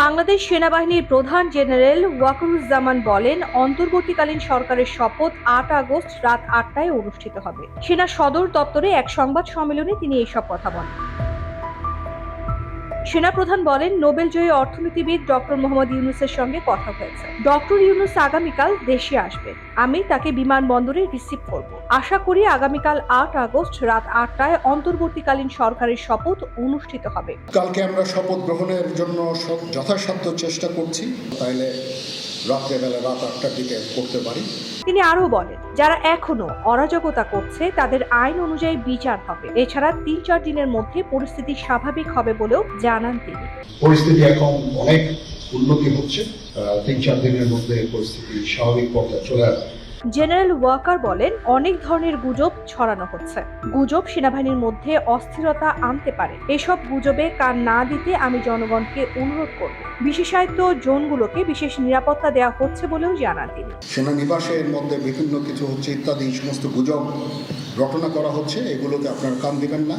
বাংলাদেশ সেনাবাহিনীর প্রধান জেনারেল ওয়াকরুজ্জামান বলেন, অন্তর্বর্তীকালীন সরকারের শপথ আট আগস্ট রাত আটটায় অনুষ্ঠিত হবে। সেনা সদর দপ্তরে এক সংবাদ সম্মেলনে তিনি এইসব কথা বলেন। সেনাপ্রধান বলেন, নোবেল জয়ী অর্থনীতিবিদ ডক্টর মোহাম্মদ ইউনুসের সঙ্গে কথা হয়েছে। ডক্টর ইউনুস আগামীকাল দেশে আসবে। আমি তাকে বিমানবন্দরে রিসিভ করব। আশা করি আগামীকাল আট আগস্ট রাত আটটায় অন্তর্বর্তীকালীন সরকারের শপথ অনুষ্ঠিত হবে। কালকে আমরা শপথ গ্রহণের জন্য যথাসাধ্য চেষ্টা করছি। তাইলে রাত্রেবেলা রাত আটটার দিকে করতে পারি। তিনি আরও বলেন যারা এখনও অরাজকতা করছে তাদের আইন অনুযায়ী বিচার হবে। এছাড়া তিন চার দিনের মধ্যে পরিস্থিতি স্বাভাবিক হবে বলেও জানান তিনি। পরিস্থিতি এখন অনেক উন্নতি হচ্ছে। তিন চার দিনের মধ্যে পরিস্থিতি স্বাভাবিক পর্যায়ে চলে আসবে। জেনারেল ওয়াকার বলেন, অনেক ধরনের গুজব ছড়ানো হচ্ছে। গুজব সেনাবাহিনীর মধ্যে অস্থিরতা আনতে পারে। এসব গুজবে কান না দিতে আমি জনগণকে অনুরোধ করব। বিশেষায়িত জোনগুলোকে বিশেষ নিরাপত্তা দেওয়া হচ্ছে বলেও জানান তিনি। সেনানিবাসের মধ্যে বিভিন্ন কিছু হচ্ছে ইত্যাদি সমস্ত গুজব রটনা করা হচ্ছে। এগুলোতে আপনারা কান দিবেন না।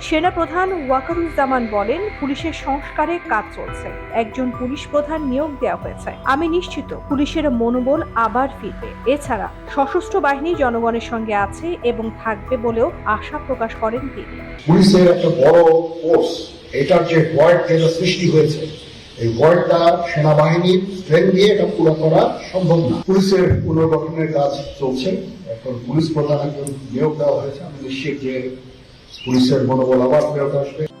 সেনাপ্রধান ওয়াকারুজ্জামান বলেন, পুলিশের সংস্কারে কাজ চলছে। একজন পুলিশ প্রধান নিয়োগ দেওয়া হয়েছে। আমি নিশ্চিত পুলিশের মনোবল আবার ফিরবে। এছাড়া সশস্ত্র বাহিনী জনগণের সঙ্গে আছে এবং থাকবে বলেও আশা প্রকাশ করেন তিনি। পুলিশের একটা বড় ফোর্স এটার যে ভয়েড যেটা সৃষ্টি হয়েছে, এই ভয়েডটা সেনাবাহিনীর স্ট্রেংথ দিয়ে এটা পুরো করা সম্ভব না। পুলিশের পুনর্গঠনের কাজ চলছে। এখন পুলিশ প্রধান একজন নিয়োগ দেওয়া হয়েছে। আমি নিশ্চিত যে পুলিশের মনোবল আবার ফেরত আসবে।